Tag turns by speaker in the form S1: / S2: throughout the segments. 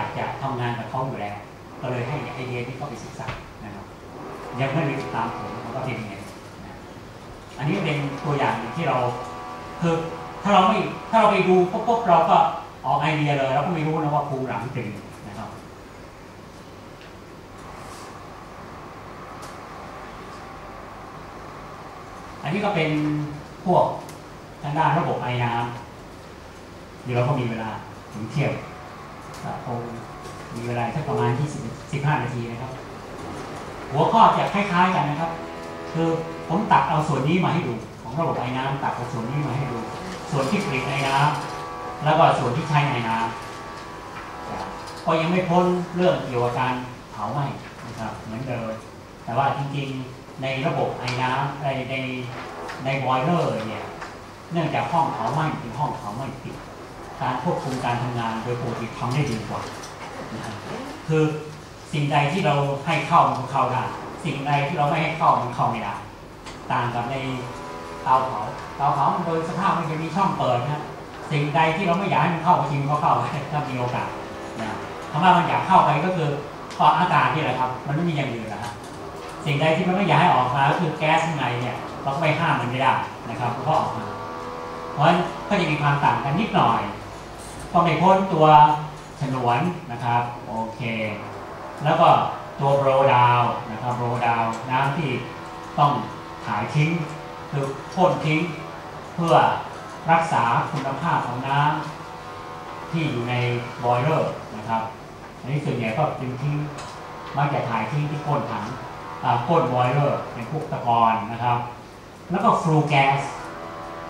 S1: ากจะทำงานกับเขาอยู่แล้ว ก็เลยให้ไอเดียที่เขาไปศึกษานะครับ ยังไม่ได้ติดตามผมมันก็เป็นยังไงนะอันนี้เป็นตัวอย่างที่เราคือถ้าเราไม่ถ้าเราไปดูปุ๊บเราก็ออกไอเดียเลยเราก็ไม่รู้นะว่าครูหลังเป็นยังนะครับอันนี้ก็เป็นพวกทางด้านระบบไอน้ำเดี๋ยวเราก็มีเวลาถึงเที่ยง คงมีเวลาสักประมาณที่15 นาทีนะครับ หัวข้อจะคล้ายๆกันนะครับ คือผมตัดเอาส่วนนี้มาให้ดู ของระบบไอ้น้ำตัดเอาส่วนนี้มาให้ดู ส่วนที่ผลิตไอ้น้ำแล้วก็ส่วนที่ใช้ไอ้น้ำก็ยังไม่พ้นเรื่องเกี่ยวกับการเผาไหม้นะครับ เหมือนเดิมแต่ว่าจริงๆในระบบไอ้น้ำในในในบอยเลอร์เนี่ยเนื่องจากห้องเผาไหม้เป็นห้องเผาไหม้ปิด การควบคุมการทำงานโดยปกติทำได้ดีกว่านะครับคือสิ่งใดที่เราให้เข้ามันเข้าได้สิ่งใดที่เราไม่ให้เข้ามันเข้าไม่ได้ต่างกับในเตาเผาเตาเผามันโดยสภาพมันจะมีช่องเปิดนะสิ่งใดที่เราไม่อยากให้มันเข้าจริงก็เข้าถ้ามีโอกาสนะคำว่ามันอยากเข้าไปก็คือพออากาศนี่แหละครับ มันไม่มีอย่างอื่นนะฮะสิ่งใดที่มันไม่อยากให้ออกมาก็คือแก๊สข้างในเนี่ยเราก็ไปห้ามมันไม่ได้นะครับเพราะออกมา เพราะฉะนั้นก็จะมีความต่างกันนิดหน่อย ก็ไม่พ้นตัวฉนวนนะครับโอเค แล้วก็ตัวโบรดาวนะครับโบรดาวน้ำที่ต้องถ่ายทิ้งคือพ่นทิ้ง เพื่อรักษาคุณภาพของน้ำที่อยู่ในบอยเลอร์นะครับอันนี้ส่วนใหญ่ก็เป็นทิ้งมักจะถ่ายทิ้งที่ก้นถังอ่าก้นบอยเลอร์เป็นพวกตะกอนนะครับ แล้วก็ฟลูแก๊ส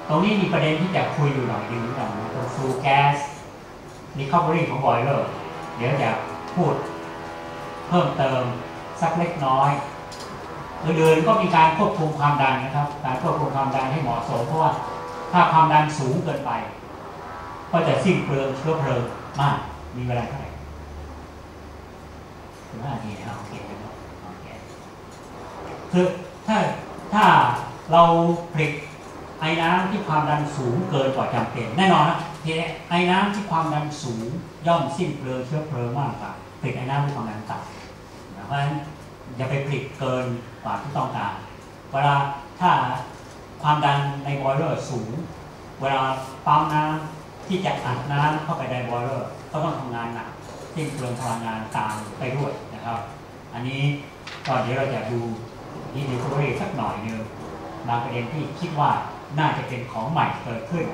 S1: ตรงนี้มีประเด็นที่จะคุยอยู่หน่อยนึงนะตรงฟลูแก๊ส รีคอ v เ r y ของบอยเลอร์เดี๋ยวจะพูดเพิ่มเติมสักเล็กน้อยอื่นๆก็มีการควบคุมความดันนะครับ การควบคุมความดันให้เหมาะสมเพราะว่าถ้าความดันสูงเกินไป ก็จะสิ้นเปลืองเชื้อเพลิงมาก มีเวลาเท่าไหร่ถึงห้านาทีนะครับโอเคนะครับโอเคคือถ้าถ้าเราผลิตไอ้น้ำที่ความดันสูงเกินกว่าจำเป็นแน่นอนนะทีนี้ไอ้น้ำที่ความดันสูงย่อมสิ้นเปลืองเชื้อเพลิงมากกว่าผลิตไอ้น้ำที่ความดันต่ำเพราะฉะนั้นอย่าไปผลิตเกินกว่าที่ต้องการ เวลาถ้าความดันในบอยเลอร์สูง เวลาปั๊มน้ำที่จะอัดน้ำเข้าไปในบอยเลอร์ก็ต้องทำงานหนักสิ้นเปลืองพลังงานตามไปด้วยนะครับ อันนี้ก็เดี๋ยวเราจะดูที่ดีโคเรสักหน่อยนึงบางประเด็นที่คิดว่าน่าจะเป็นของใหม่เกิดขึ้น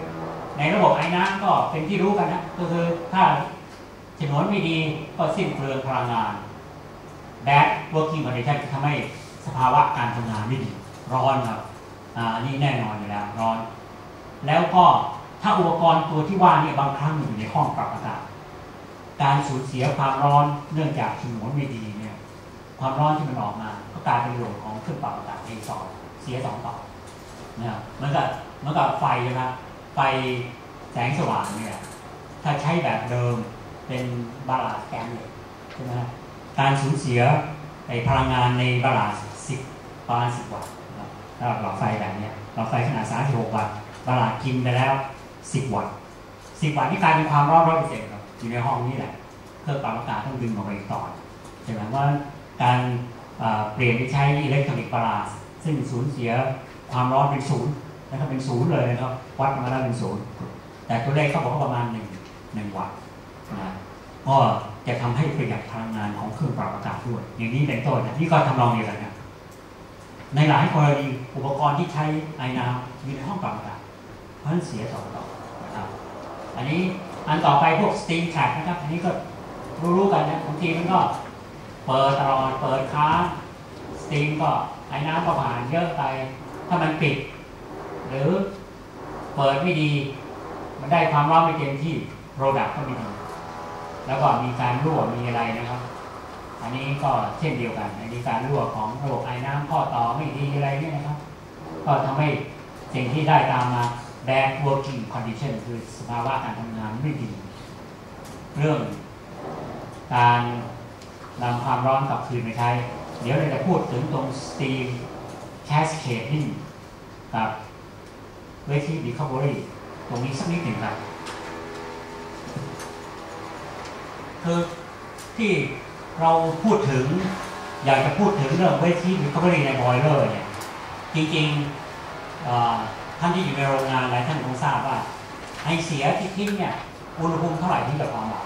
S1: ในระบบไอ้น้ำก็เป็นที่รู้กันนะก็คือถ้าฉนวนไม่ดีก็สิ้นเปลืองพลังงาน bad working condition จะทำให้สภาวะการทำงานไม่ดี ร้อนครับอ่านี่แน่นอนอยู่แล้วร้อน แล้วก็ถ้าอุปกรณ์ตัวที่ว่านี่บางครั้งอยู่ในห้องปรับอากาศการสูญเสียความร้อนเนื่องจากฉนวนไม่ดีเนี่ย ความร้อนที่มันออกมา ก็กลายเป็นหลดของเครื่องปรับอากาศเอสองเสียสองต่อเนะครับมันก็มันก็ไฟนะครับ ไฟแสงสว่างเนี่ยถ้าใช้แบบเดิมเป็นบาลานซ์แกนเลยใช่ไหมการสูญเสียไอพลังงานในบาลานซ์สิบประมาณสิบวัตต์นะครับหลอดไฟแบบเนี้ยหลอดไฟขนาด36วัตต์บาลานซ์กินไปแล้ว10วัตต์10วัตต์นี่กลายเป็นความร้อนร้อยเปอร์เซ็นต์ครับอยู่ในห้องนี้แหละเครื่องปรับอากาศต้องดึงออกไปอีกต่อใช่ไหมว่าการเปลี่ยนไปใช้อิเล็กทรอนิกส์บาลานซ์ซึ่งสูญเสียความร้อนเป็นศูนย์นะครับเป็นศูนย์เลยนะครับ วัดมาแล้วเป็นศูนย์แต่ตัวเลขเขาบอกว่าประมาณหนึ่งหนึ่งวัตต์นะก็จะทำให้ประหยัดพลังงานของเครื่องปรับอากาศด้วย อย่างนี้เป็นต้นนี่ก็ทำนองเดียวกันนะในหลายกรณีอุปกรณ์ที่ใช้ไอน้ำอยู่ในห้องปรับอากาศเพราะฉะนั้นเสียต่อต่อนะครับอันนี้อันต่อไปพวกสตีมแท็กนะครับ อันนี้ก็รู้ๆกันนะบางทีมันก็เปิดตลอดเปิดค้างสตีมก็ไอ้น้ำก็ผ่านเยอะไป ถ้ามันปิด หรือ เปิดไม่ดี มันได้ความร้อนไม่เต็มที่โปรดักต์ก็ไม่ดี แล้วก็มีการรั่วมีอะไรนะครับ อันนี้ก็เช่นเดียวกันอันนี้การรั่วของระบบไอ้น้ำข้อต่อไม่ดีอะไรเนี่ยนะครับ ก็ทำให้สิ่งที่ได้ตามมา bad working condition คือสภาวะการทำงานไม่ดี เรื่องการนำความร้อนกลับคืนไปใช้ เดี๋ยวเราจะพูดถึงตรง steam cascading กับ wetting recovery ตรงนี้สักนิดหนึ่งครับคือที่เราพูดถึง อยากจะพูดถึงเรื่องเวทีรีคอเวอรี่ในบอยเลอร์เนี่ยจริงๆท่านที่อยู่ในโรงงานหลายท่านคงทราบว่าไอเสียที่ทิ้งเนี่ยอุณหภูมิเท่าไหร่ที่จะพอเหมาะ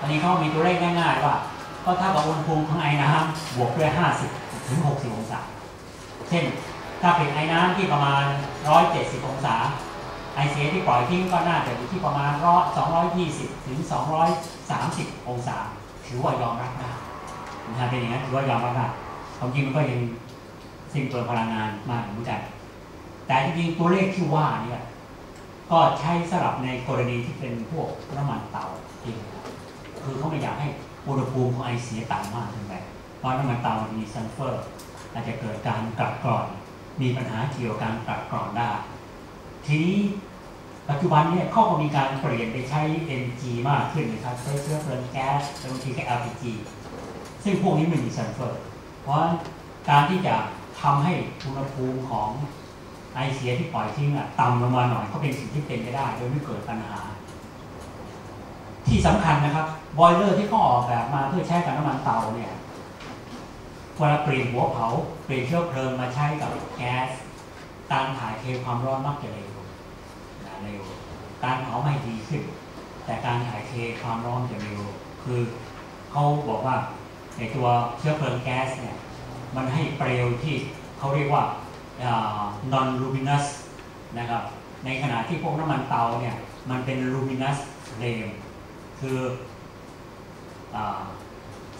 S1: อันนี้เขามีตัวเลขง่ายๆว่าก็ถ้ากับอุณหภูมิของไอ้น้ำบวกด้วย 50 ถึง 60 องศา เช่น ถ้าเป็นไอ้น้ำที่ประมาณ 170 องศา ไอเสียที่ปล่อยทิ้งก็น่าจะอยู่ที่ประมาณร้อย220 ถึง 230 องศา ถือว่ายอมรับได้นะเป็นอย่างนั้นถือว่ายอมรับได้ความจริงมันก็ยังสิ้นเปลืองพลังงานมากเหมือนกัน แต่จริงๆตัวเลขที่ว่าเนี่ยก็ใช้สำหรับในกรณีที่เป็นพวกน้ำมันเตาจริงคือเขาไม่อยากให้อุณหภูมิของไอเสียต่ำมากเกินไปเพราะน้ำมันเตามันมีซัลเฟอร์ อาจจะเกิดการกลัดกร่อน มีปัญหาเกี่ยวกับการกลัดกรอนได้ ทีนี้ปัจจุบันเนี่ยเขาก็มีการเปลี่ยนไปใช้ NG มากขึ้นนะครับใช้เชื้อเพลิงแก๊สบางทีก็ LPG ซึ่งพวกนี้ไม่มีซัลเฟอร์ เพราะการที่จะทำให้อุณหภูมิของไอเสียที่ปล่อยทิ้งอะต่ำลงมาหน่อยก็เป็นสิ่งที่เป็นไปได้ โดยไม่เกิดปัญหา ที่สำคัญนะครับบอยเลอร์ที่เขาออกแบบมาเพื่อใช้กับน้ำมันเตาเนี่ย เวลาเปลี่ยนหัวเผาเปลี่ยนเชื้อเพลิงมาใช้กับแก๊สการถ่ายเทความร้อนมักจะเร็วนะเร็ว การเผาไม่ดีขึ้น แต่การถ่ายเทความร้อนจะเร็ว คือเขาบอกว่าในตัวเชื้อเพลิงแก๊สเนี่ยมันให้เปลวที่เขาเรียกว่า non luminous นะครับในขณะที่พวกน้ำมันเตาเนี่ยมันเป็น luminous flame คืออา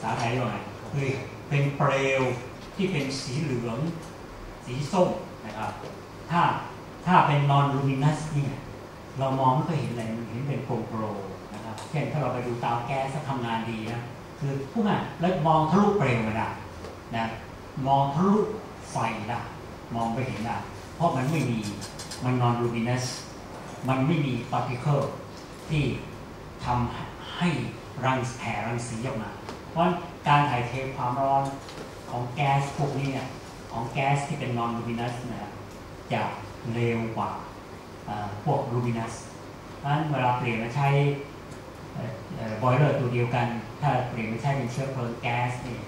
S1: สาไทยว่าไงคือ เป็นเปลวที่เป็นสีเหลือง สีส้มนะครับ ถ้าถ้าเป็น non luminous เนี่ยเรามองไม่เคยเห็นอะไรเห็นเป็นโปร่งๆนะครับ เช่นถ้าเราไปดูเตาแก๊สทำงานดีนะคือพูดง่ายแล้วมองทะลุเปลวมาได้นะมองทะลุไฟได้มองไปเห็นได้เพราะมันไม่มีมันนอนลูมินัสมันไม่มีปาร์ติเคิลที่ทำให้รังแผ่รังสีออกมา เพราะการถ่ายเทความร้อนของแก๊สพวกนี้เนี่ยของแก๊สที่เป็นนอนลูมินัสนี่ยจะเร็วกว่าพวกลูมินัสเพราะนั้นเวลาเปลี่ยนมาใช้บอยเลอร์ตัวเดียวกัน ถ้าเปลี่ยนมาใช้เป็นเชื้อเพลิงแก๊สนี่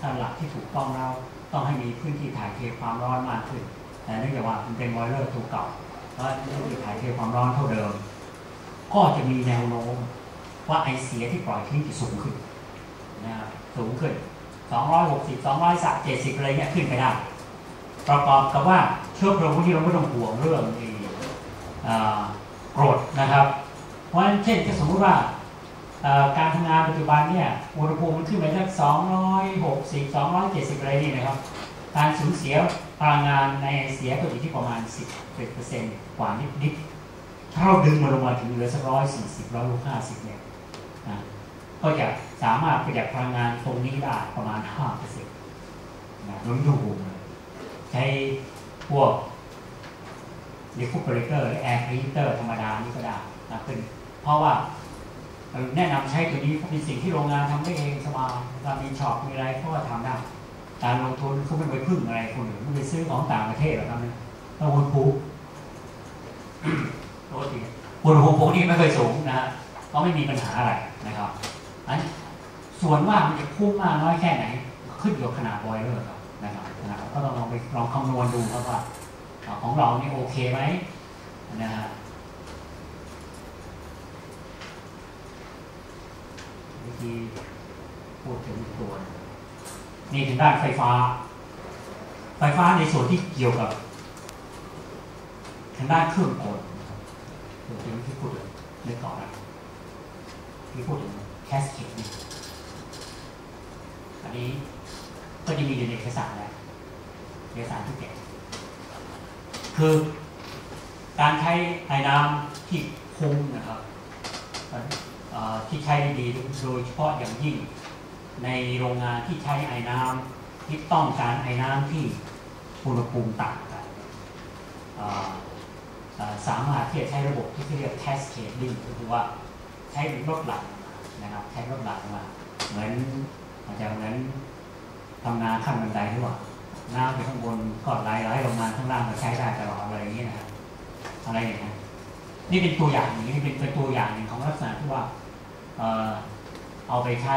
S1: ถ้าหลักที่ถูกต้องเราต้องให้มีพื้นที่ถ่ายเทความร้อนมากขึ้นแต่เนื่องจากว่ามันเป็นบอยเลอร์ตัวเก่าเพราะพื้นที่ถ่ายเทความร้อนเท่าเดิม ก็จะมีแนวโน้มว่าไอเสียที่ปล่อยทิ้งจะสูงขึ้น นะครับสูงขึ้น 260 270 อะไรเงี้ยขึ้นไปได้ ประกอบกับว่าเชื้อเพลิงพวกนี้เราไม่ต้องห่วงเรื่องกรดนะครับ เพราะฉะนั้นเช่นถ้าสมมติว่าการทำงานปัจจุบันเนี่ยอุณหภูมิมันขึ้นไปสัก260 270 อะไรนี่นะครับ การสูญเสียพลังงานในเสียก็อยู่ที่ประมาณ 10%กว่านิดๆถ้าเราดึงมันลงมาถึงเหลือสักร้อยสี่สิบร้อยห้าสิบเนี่ย ก็จะสามารถประหยัดพลังงานตรงนี้ได้ประมาณ5%นะล้นดูเลยใช้พวกรีคูเปอร์เตอร์แอร์คลีเตอร์ธรรมดานี่ก็ได้นะเป็นเพราะว่าแนะนำใช้ตัวนี้เป็นสิ่งที่โรงงานทำได้เองสบายเรามีช็อปมีอะไรก็ทำได้ การลงทุนเขาไม่ไปพึ่งอะไรคนอื่นไม่ไปซื้อของต่างประเทศหรอกครับต้องวุนภูปกติอุณหภูมิปกติไม่เคยสูงนะฮะก็ไม่มีปัญหาอะไรนะครับ ส่วนว่ามันจะพุ่งมากน้อยแค่ไหน ขึ้นอยู่กับขนาดบอยเลอร์ครับนะครับนะครับก็ต้องลองไปลองคำนวณดูครับว่าของเรานี่โอเคไหมนะฮะวิธีพูดถึงตัว นี่ถึงด้านไฟฟ้า ไฟฟ้าในส่วนที่เกี่ยวกับทางด้านเครื่องกลเดี๋ยวที่พูดถึงเรื่องต่อนะที่พูดถึงแคสเกตนี่ อันนี้ก็จะมีอยู่ในเอกสารแล้วเอกสารที่แจกคือการใช้ไอ้น้ำที่คุ้มนะครับที่ใช้ดีโดยเฉพาะอย่างยิ่ง ในโรงงานที่ใช้ไอ้น้ำที่ต้องการไอ้น้ำที่อุณหภูมิต่างกันสามารถที่จะใช้ระบบที่เรียก cascading ก็คือว่าใช้ลดหลั่นนะครับใช้ลดหลั่นมาเหมือน อาจจะเหมือนทำงานขั้นบันไดที่ว่าน้ำไปข้างบนก็ไหลไหลลงมาข้างล่างก็ใช้ได้ตลอดอะไรอย่างนี้นะครับอะไรอย่างนี้นี่เป็นตัวอย่างนี้เป็นเป็นตัวอย่างหนึ่งของลักษณะที่ว่าเอาไปใช้